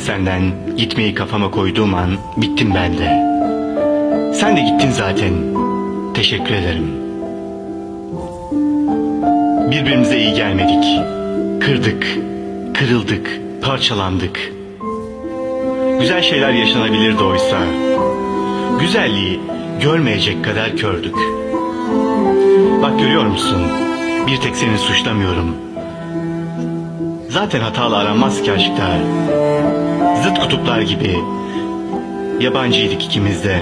senden gitmeyi kafama koyduğum an bittim ben de. Sen de gittin zaten. Teşekkür ederim. Birbirimize iyi gelmedik. Kırdık, kırıldık, parçalandık. Güzel şeyler yaşanabilirdi oysa. Güzelliği görmeyecek kadar kördük. Bak görüyor musun? Bir tek seni suçlamıyorum. Zaten hatalı aranmaz ki aşkta. Zıt kutuplar gibi. Yabancıydık ikimiz de.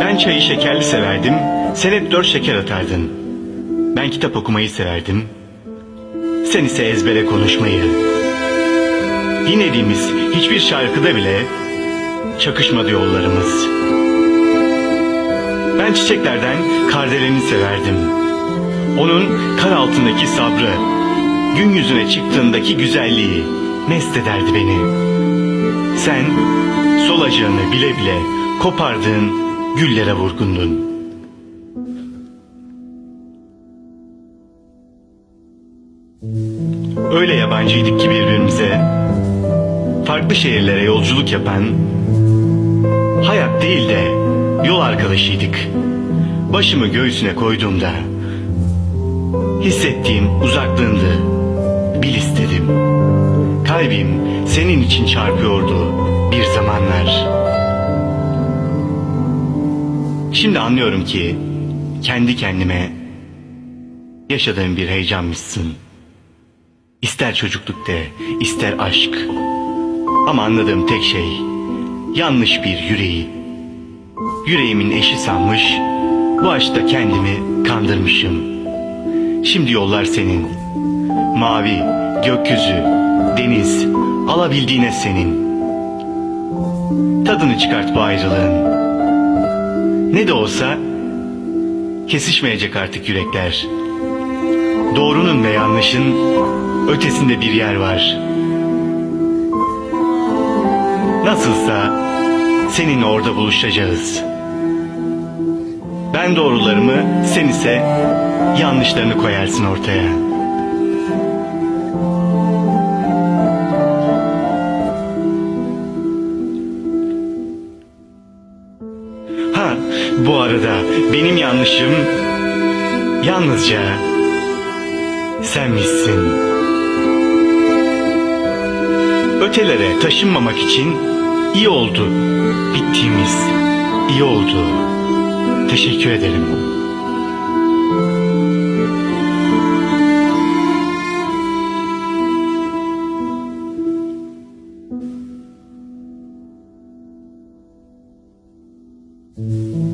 Ben çayı şekerli severdim. Sen hep dört şeker atardın. Ben kitap okumayı severdim. Sen ise ezbere konuşmayı. Dinlediğimiz hiçbir şarkıda bile çakışmadı yollarımız. Ben çiçeklerden kardeleni severdim. Onun kar altındaki sabrı, gün yüzüne çıktığındaki güzelliği mest ederdi beni. Sen solacağını bile bile kopardığın güllere vurgundun. Öyle yabancıydık ki birbirimize. Farklı şehirlere yolculuk yapan, hayat değil de yol arkadaşıydık. Başımı göğsüne koyduğumda hissettiğim uzaklığındı. Bil istedim. Kalbim senin için çarpıyordu bir zamanlar. Şimdi anlıyorum ki kendi kendime yaşadığım bir heyecanmışsın. İster çocukluk de, ister aşk. Ama anladığım tek şey yanlış bir yüreği. Yüreğimin eşi sanmış, bu aşkta kendimi kandırmışım. Şimdi yollar senin. Mavi, gökyüzü, deniz, alabildiğine senin. Tadını çıkart bu ayrılığın. Ne de olsa kesişmeyecek artık yürekler. Doğrunun ve yanlışın ötesinde bir yer var. Nasılsa seninle orada buluşacağız. Ben doğrularımı, sen ise yanlışlarını koyarsın ortaya. Bu arada benim yanlışım yalnızca sen misin? Ötelere taşınmamak için iyi oldu. Bittiğimiz iyi oldu. Teşekkür ederim. Mm-hmm.